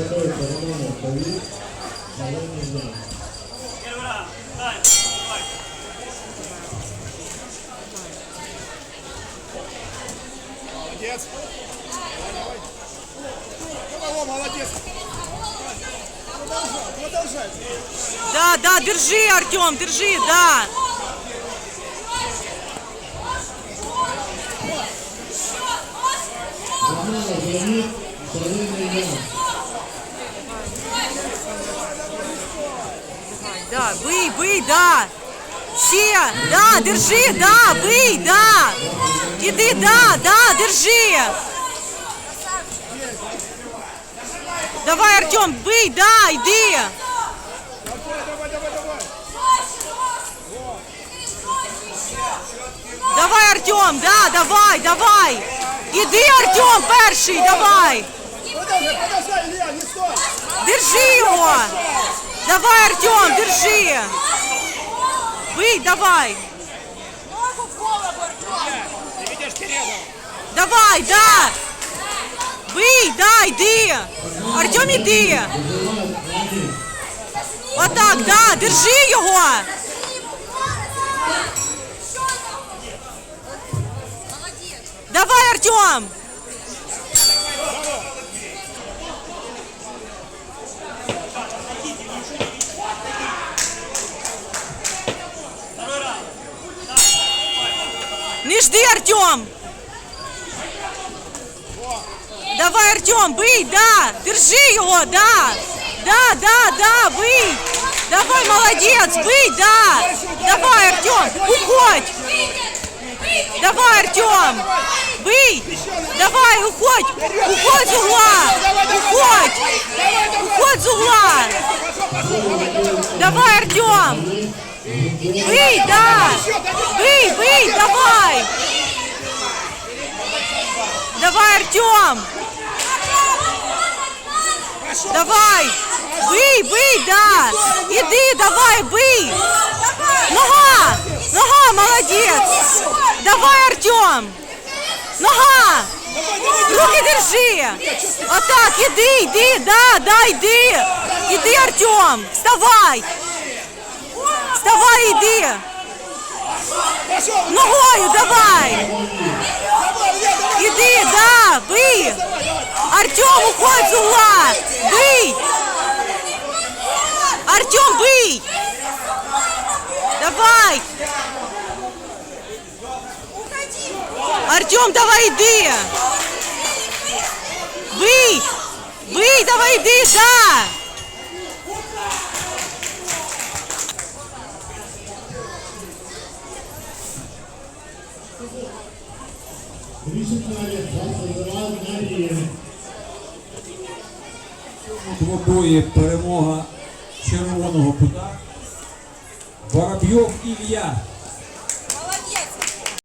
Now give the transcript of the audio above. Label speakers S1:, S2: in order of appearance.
S1: метою перемоги повік, зелений м'яч.
S2: Молодец. Давай, давай. Молодец. Продолжай, продолжай.
S3: Да, да, держи, Артем, держи, да.
S1: Замена зенит, зелений
S3: Да, бий, бий, да. Ще, да, держи, да, бий, да. Іди, да, да, держи. Давай, Артем, бий, да, йди.
S2: Давай,
S3: Артем, да, давай, давай. Іди, Артем, перший, давай.
S2: Продолжай, продолжай,
S3: Артем, держи. Бий, давай.
S2: Ты ведешь передом.
S3: Давай, да. Бий, да, йди. Артем, іди. Отак, да, держи його. Давай, Артем. Не жди, Артем. Давай, Артем, бий, да. Держи його, да. Да, да, да, бий. Давай, молодец, бий, да. Давай, Артем, уходь. Давай, Артем. Бий. Давай, уходь. Уходь з угла. Уходь. Уходь з угла. Давай, Артем. Бий, да. Бий, бий, давай. Давай, Артем. Давай. Бий, бий, да. Іди, давай, бий. Нога. Нога, молодець. Давай, Артем. Нога. Руки держи. Отак, іди, іди, да, да, йди. Іди, Артем. Вставай. Вставай, іди.
S2: Пошел,
S3: Ногою давай.
S2: давай,
S3: Артем, уходь з угла. Бий. Артем, бий. Давай. Артем, давай йди. Бий. Бий, давай йди, да.
S1: Рішення за Надія.
S4: Двобої перемога червоного кута. Воробйов Ілля